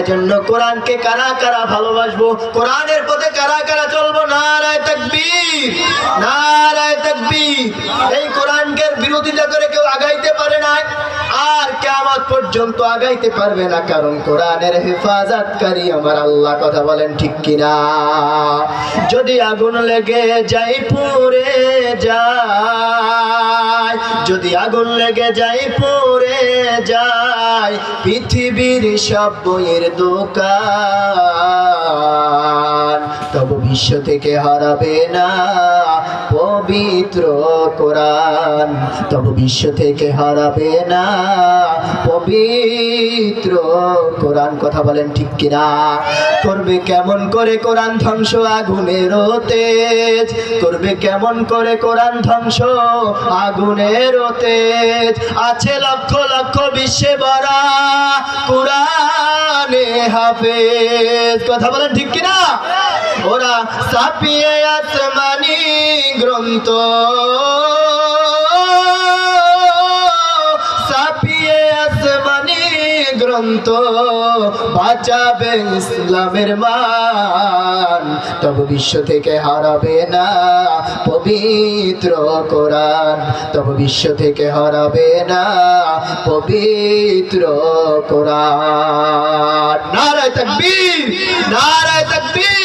এজন্য কোরআনকে কারা কারা ভালোবাসবো? কোরআনের পথে কারা কারা চলবো? নারায় তাকবীর নারায় তাকবীর। এই কোরআনকে বিরোধিতা করে কেউ আগাইতে পারে না। আর কেমন পর্যন্ত আগাইতে পারবে না, কারণ কোরআনের হেফাজতকারী আমার আল্লাহ কথা বলেন ঠিক কিনা? যদি আগুন লেগে যাই পুড়ে যায় যদি আগুন লেগে যায়, পড়ে যায়, পৃথিবীর সব বইয়ের দোকান। তবু বিশ্ব থেকে হারাবে না পবিত্র কোরআন, তবু বিশ্ব থেকে হারাবে না। পবিত্র কোরআন, কথা বলেন ঠিক কিনা? করবে কেমন করে কোরআন ধ্বংস আগুনের তেজ? করবে কেমন করে কোরআন ধ্বংস আগুনের তেজ? আছে লক্ষ লক্ষ বিশ্বে বরা কোরআনে হাফেজ, কথা বলেন ঠিক কিনা? ওরা সাপিয়ে আসমানি গ্রন্থ। সাপিয়ে আসমানি গ্রন্থ। বাঁচাবে ইসলামের মান। তবু বিশ্ব থেকে হারাবে না পবিত্র কোরআন। তবু বিশ্ব থেকে হারাবে না পবিত্র কোরআন। নারায় তকবীর নারায় তকবীর।